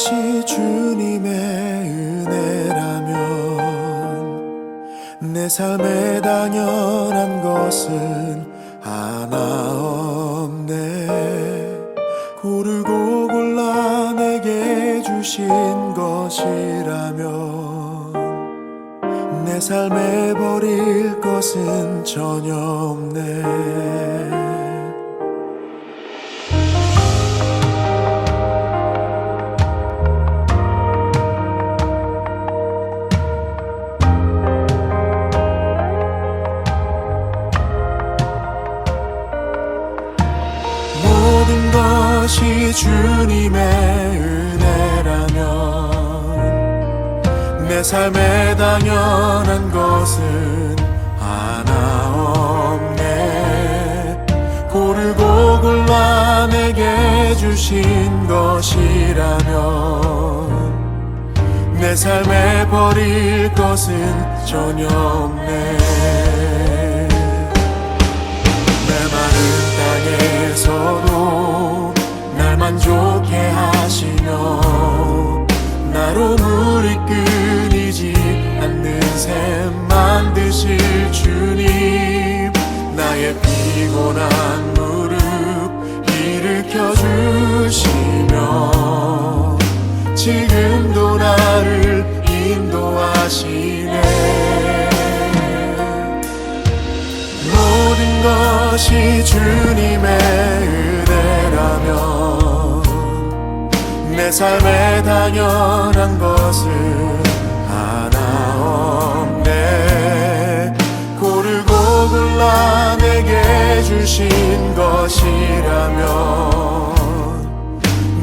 것이 주님의 은혜라면 내 삶에 당연한 것은 하나 없네. 고르고 골라 내게 주신 것이라면 내 삶에 버릴 것은 전혀 없네 모든 것이 주님의 은혜라면 내 삶에 당연한 것은 하나 없네. 고르고 골라 내게 주신 것이라면 내 삶에 버릴 것은 전혀 없네. 내 마른 땅에서도 날 만족해 하시며 나로 물이 끊이지 않는 샘 만드실 주님. 나의 피곤한 무릎 일으켜 주시며 지금도 나를 인도하시네. 모든 것이 주님의 내 삶에 당연한 것은 하나 없네. 고르고 골라 내게 주신 것이라면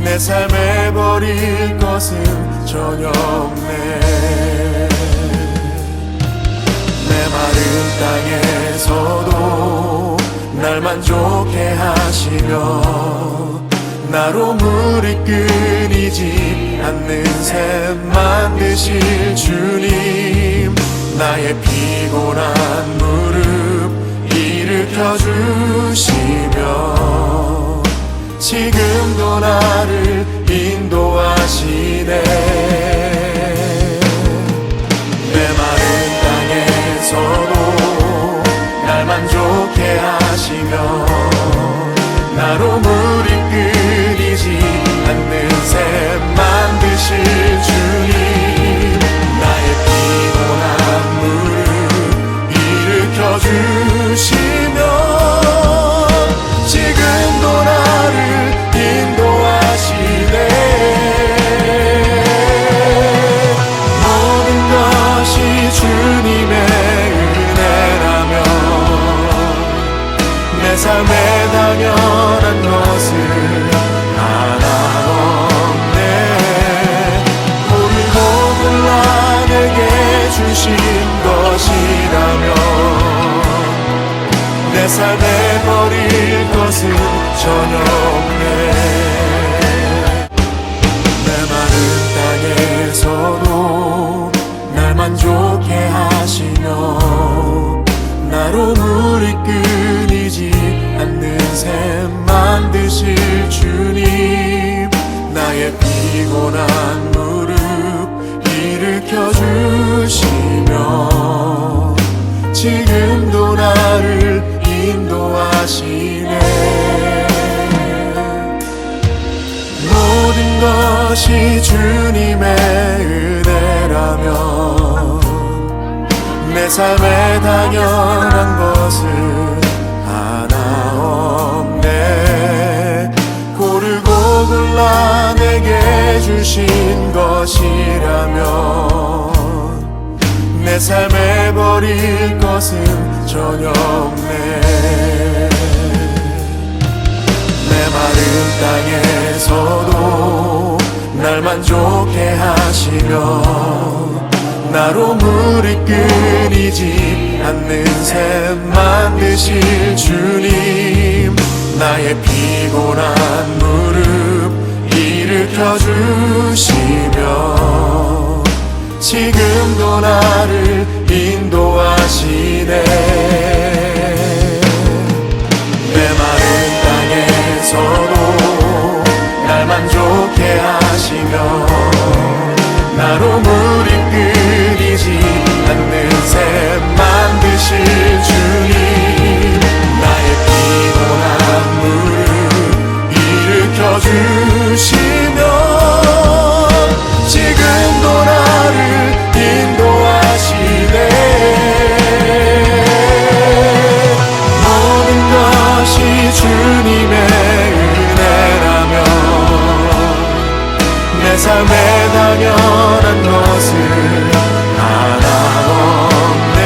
내 삶에 버릴 것은 전혀 없네. 내 마른 땅에서도 날 만족해 하시며 나로 물이 끊이지 않는 샘 만드실 주님 나의 피곤한 무릎 일으켜 주시며 지금도 나를 인도하시네 없네. 내 마른 땅에서도 날 만족해 하시며 나로 물이 끊이지 않는 샘 만드실 주님 나의 피곤한 무릎 일으켜 주시며 지금도 나를 인도하시네 것이 주님의 은혜라면 내 삶에 당연한 것은 하나 없네. 고르고 골라 내게 주신 것이라면 내 삶에 버릴 것은 전혀 없네. 내 마른 땅에서도 날 만족해 하시며 나로 물이 끊이지 않는 샘 만드실 주님 나의 피곤한 무릎 일으켜 주시며 지금도 나를 인도 당연한 것은 하나 없네.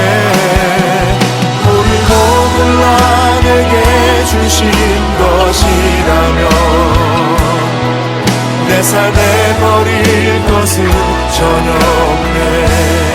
모르고 골라 내게 주신 것이라면 내 삶에 버릴 것은 전혀 없네